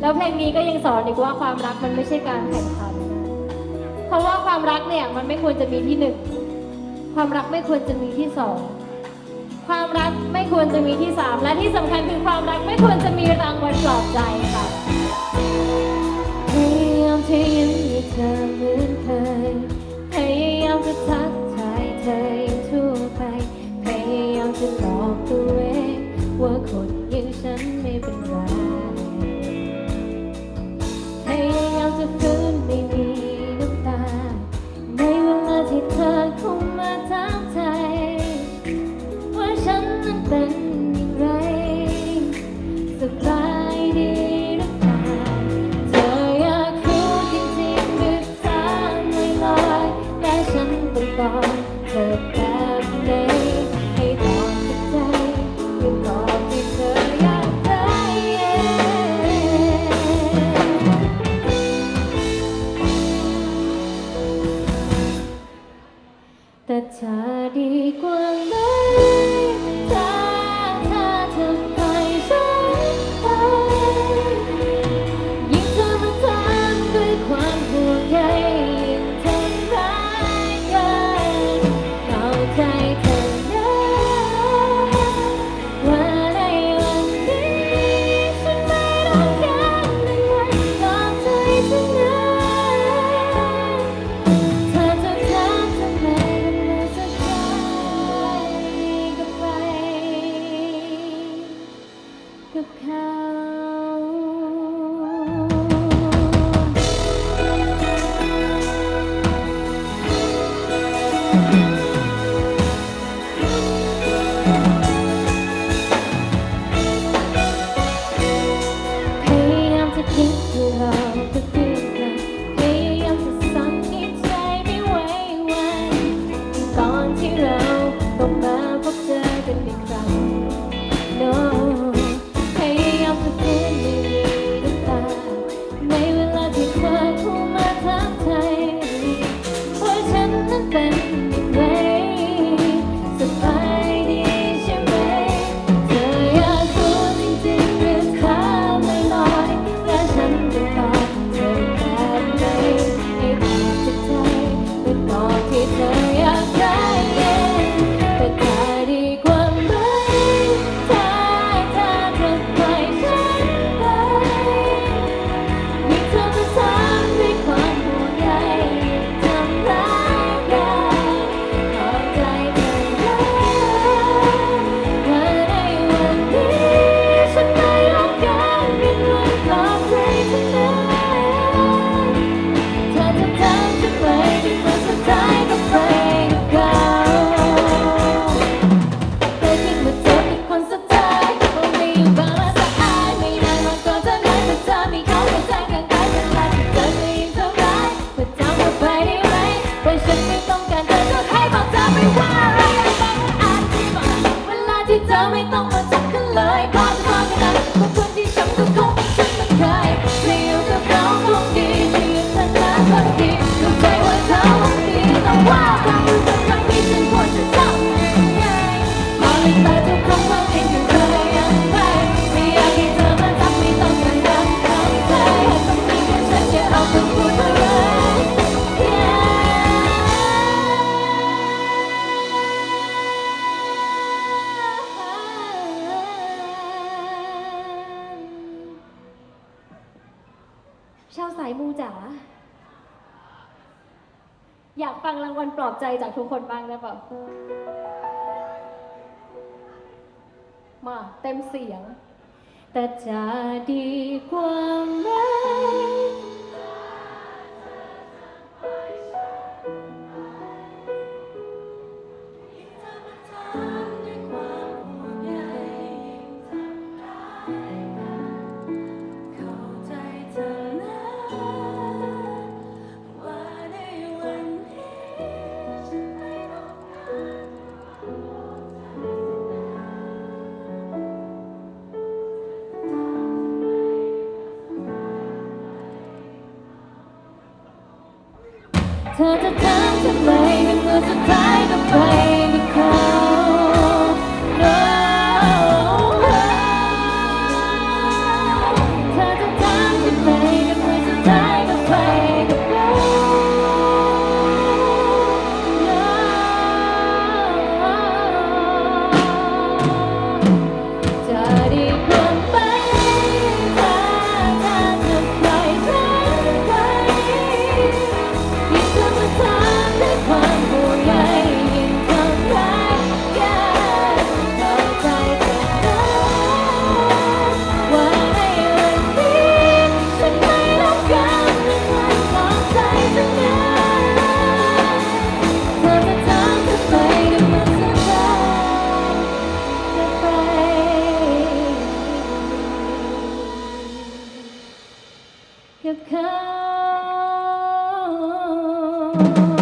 แล้วเพลงนี้ก็ยังสอนอีกว่าความรักมันไม่ใช่การแข่งขัน เพราะว่าความรักเนี่ยมันไม่ควรจะมีที่หนึ่ง ความรักไม่ควรจะมีที่สอง ความรักไม่ควรจะมีที่สาม และที่สำคัญคือความรักไม่ควรจะมีรางวัลปลอบใจค่ะพยายามจะยิ้มใเธอเหมือน แต่ถ้าดีกว่านั้น the cow. Everywhere สายมูจ๋าอยากฟังรางวัลปลอบใจจากทุกคนบ้างได้ปะมาเต็มเสียง แต่จะดีกว่าไหม เธอจะถามทำไมในเมื่อเธอ กับเขา